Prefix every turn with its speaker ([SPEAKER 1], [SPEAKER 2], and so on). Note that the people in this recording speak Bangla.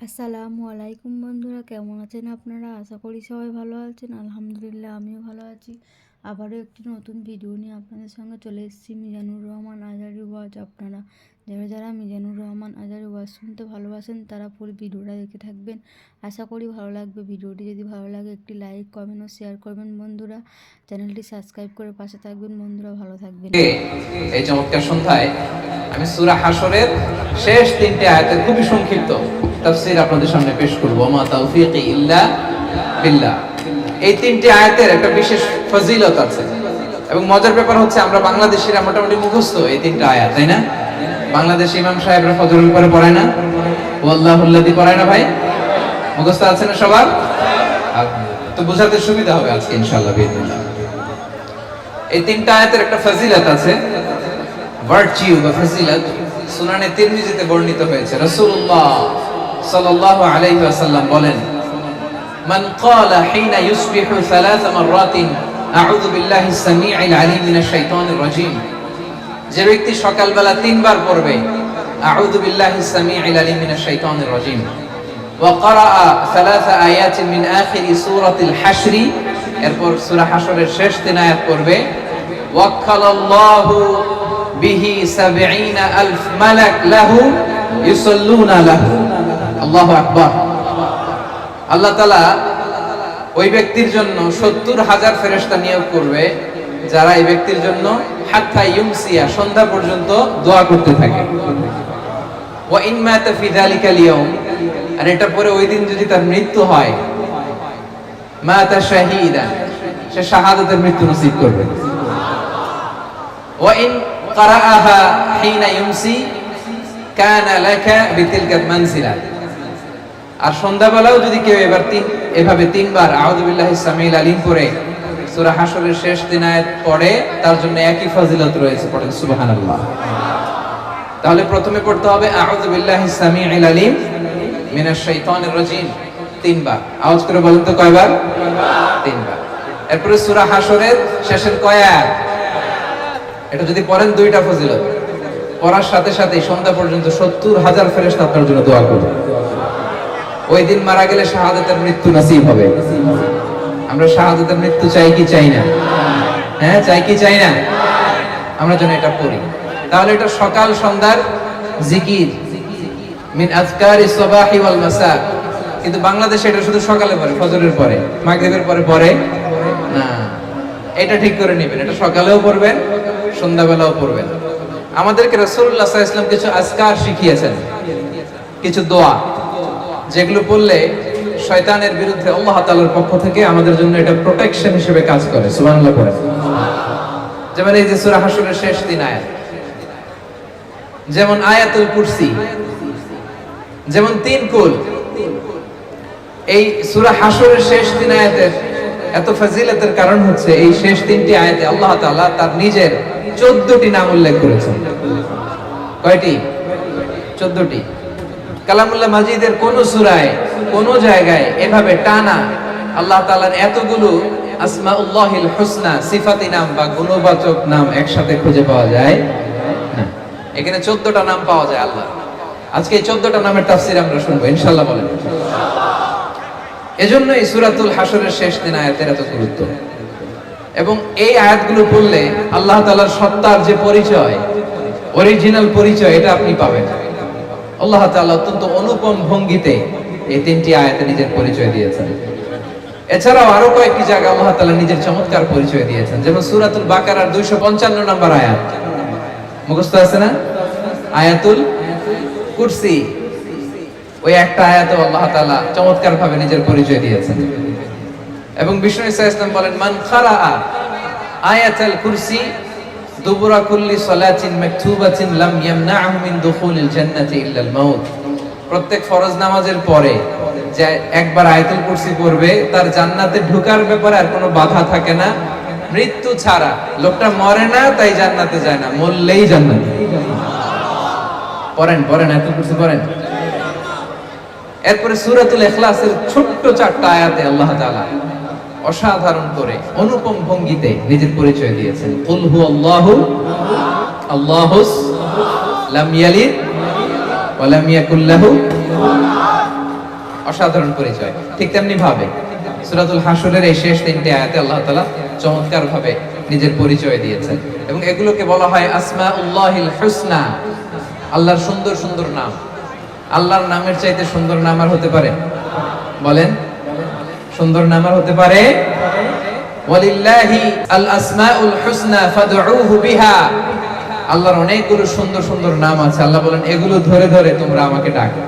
[SPEAKER 1] আসসালামু আলাইকুম বন্ধুরা, কেমন আছেন আপনারা? আশা করি সবাই ভালো আছেন। আলহামদুলিল্লাহ, আমিও ভালো আছি। আবারও একটি নতুন ভিডিও নিয়ে আপনাদের সঙ্গে চলে এসেছি। মিজানুর রহমান, আজারি ওয়াজ। আপনারা যারা যারা মিজানুর রহমান, আজারি ওয়াজ শুনতে ভালোবাসেন, তারা পুরো ভিডিওটা দেখে থাকবেন। আশা করি ভালো লাগবে। ভিডিওটি যদি ভালো লাগে, একটি লাইক কমেন্ট ও শেয়ার করবেন বন্ধুরা। চ্যানেলটি সাবস্ক্রাইব করে পাশে থাকবেন বন্ধুরা। ভালো থাকবেন।
[SPEAKER 2] এই চমৎকার সন্ধ্যায় আমি সূরা হাসরের শেষ তিনটে আয়াতের খুবই সংক্ষিপ্ত তাফসীর আপনাদের সামনে পেশ করব। মা তাওফীকি ইল্লা বিল্লাহ। এই তিনটে আয়াতের একটা বিশেষ ফজিলত আছে। এবং মজার ব্যাপার হচ্ছে আমরা বাংলাদেশিরা মোটামুটি মুখস্থ এই তিনটা আয়াত, তাই না? বাংলাদেশ ইমাম সাহেবরা ফজরের পরে পড়ায় না? ওয়াল্লাহুল্লাদি পড়ায় না ভাই? মুখস্থ আছে না সবার? তো বোঝাতে সুবিধা হবে আজকে, ইনশাআল্লাহ বিদিনিল্লাহ এই তিনটা আয়াতের একটা ফজিলত আছে, ভার্চিউ বা ফজিলত, সুনানে তিরমিজিতে বর্ণিত হয়েছে। রাসূলুল্লাহ সাল্লাল্লাহু আলাইহি ওয়াসাল্লাম বলেন মান ক্বালা হিনা ইউসবিহু ثلاث مرات আউযু বিল্লাহি সামিউল আলিম মিনাশ শাইতানির রাজীম যে ব্যক্তি সকালবেলা তিনবার পড়বে আউযু বিল্লাহি সামিউল আলিম মিনাশ শাইতানির রাজীম وقرأ ثلاث آيات من آخر سورة الحشر এরপর সূরা হাশরের শেষ তিন আয়াত পড়বে ওয়াক্কালাল্লাহু বিহি 70 আলফ মালাক লাহু ইউসাল্লুনা লাহু আল্লাহু আকবার আল্লাহ তাআলা ওই ব্যক্তির জন্য 70 হাজার ফেরেশতা নিয়োগ করবে যারা এই ব্যক্তির জন্য হাত্তা ইউমসিয়া সন্ধ্যা পর্যন্ত দোয়া করতে থাকে ওয়া ইন মাতা ফি যালিকা লিয়াউম আর এটা পরে ওই দিন যদি তার মৃত্যু হয় মাতা শাহিদা সে শাহাদাতের মৃত্যু নসিব করবে ওয়া ইন قرأها حين يمسي كان لك بتلك المنزلة আর সন্ধ্যাবেলাও যদি কেউ এবার তিন এভাবে তিনবার আউযু বিল্লাহি সামিল আলিম পড়ে, সূরা হাশরের শেষ দিন আয়াত পড়ে, তার জন্য একই ফজিলত রয়েছে পড়েন, সুবহানাল্লাহ। তাহলে প্রথমে পড়তে হবে আউযু বিল্লাহি সামিল আলিম মিনাশ শাইতানির রাজিম। তিনবার। আওয়াজ করে বলেন তো কয়বার? তিনবার। এরপরে সূরা হাশরের শেষের কয় আয়াত? এটা যদি পড়েন দুইটা ফজিলত। পড়ার সাথে সাথে সন্ধ্যা পর্যন্ত সত্তর হাজার ফেরেশতা আপনার জন্য দোয়া করবে ওই দিন মারা গেলে শাহাদাতের মৃত্যু নসিব হবে। আমরা শাহাদাতের মৃত্যু চাই কি চাই না? হ্যাঁ চাই কি চাই না? আমরা যেন এটা পড়ি তাহলে এটা সকাল সন্ধ্যার জিকির। মিন আজকারি সবাহি ওয়াল মাসা কিন্তু বাংলাদেশে এটা শুধু সকালে পড়ে, ফজরের পরে। মাগরিবের পরে পড়ে না। এটা ঠিক করে নেবেন। এটা সকালেও পড়বেন, সন্ধ্যাবেলাও পড়বেন। আমাদেরকে রাসূলুল্লাহ সাল্লাল্লাহু আলাইহি ওয়াসাল্লাম কিছু আজকার শিখিয়েছেন। কিছু দোয়া। যেগুলো পড়লে শয়তানের বিরুদ্ধে আল্লাহ তাআলার পক্ষ থেকে আমাদের জন্য এটা প্রোটেকশন হিসেবে কাজ করে, সুবহানাল্লাহ পড়ে। যেমন এই যে সূরা হাশরের শেষ দিন আয়াত। যেমন আয়াতুল কুরসি। যেমন তিন কুল। এই সূরা হাশরের শেষ তিন আয়াতের এত ফজিলতের কারণ হচ্ছে এই শেষ তিনটি আয়াতে আল্লাহ তাআলা তার নিজের 14টি নাম উল্লেখ করেছেন। কয়টি? 14টি কালামুল্লাহ মাজিদের কোন সূরায়, কোন জায়গায় এভাবে টানা আল্লাহ তাআলার এতগুলো আসমাউল্লাহিল সিফাতি নাম বা গুণবাচক নাম একসাথে খুঁজে পাওয়া যায় এখানে 14টা নাম পাওয়া যায় আল্লাহ আজকে এই 14টা নামের তাফসীর আমরা শুনব, ইনশাআল্লাহ বলেন। এজন্য এই সূরাতুল হাশরের শেষ দিন আয়াতের এত গুরুত্ব। এবং এই আয়াতগুলো পড়লে আল্লাহ তাআলার সত্তার যে পরিচয়, অরিজিনাল পরিচয়, এটা আপনি পাবেন। আল্লাহ তাআলা অত্যন্ত অনুপম ভঙ্গিতে এই তিনটি আয়াতে নিজের পরিচয় দিয়েছেন। এছাড়াও আরও কয়েকটি জায়গায় আল্লাহ তাআলা নিজের চমৎকার পরিচয় দিয়েছেন, যেমন সূরাতুল বাকারার 255 নম্বর আয়াত। মুখস্থ আছে না? আয়াতুল কুরসি। ওই একটা আয়াতে আল্লাহ তাআলা চমৎকার ভাবে নিজের পরিচয় দিয়েছেন। এবং বিষ্ণু ইসা ইসলাম বলেন, মান খারা আয়াতুল কুরসি দুবুরা কুল্লি লাম ইয়ামনাহু মিন দুখুলিল জান্নাতি ইল্লা আল মাউত। প্রত্যেক ফরজ নামাজের পরে যে একবার আয়াতুল কুরসি পড়বে, তার জান্নাতে ঢোকার ব্যাপারে আর কোনো বাধা থাকে না। মৃত্যু ছাড়া। লোকটা মরে না, তাই জান্নাতে যায় না। মরলেই জান্নাতে। পড়েন পড়েন, আয়াতুল কুরসি পড়েন। এরপরে সূরাতুল ইখলাসের ছোট্ট চারটা আয়াতে আল্লাহ তাআলা অসাধারণ করে অনুপম ভঙ্গিতে নিজের পরিচয় দিয়েছেন। কুল হু আল্লাহু আল্লাহুস অসাধারণ পরিচয়। ঠিক তেমনি ভাবে সূরাতুল হাসরের এই শেষ তিনটি আয়াতে আল্লাহ তাআলা চমৎকার ভাবে নিজের পরিচয় দিয়েছেন এবং এগুলোকে বলা হয় আসমাউল্লাহিল হুসনা, আল্লাহর সুন্দর সুন্দর নাম। আল্লাহর নামের চাইতে সুন্দর নাম আর হতে পারে? বলেন। সুন্দর নাম আর হতে পারে? আল্লাহর অনেকগুলো সুন্দর সুন্দর নাম আছে। আল্লাহ বলেন, এগুলো ধরে ধরে তোমরা আমাকে ডাকো।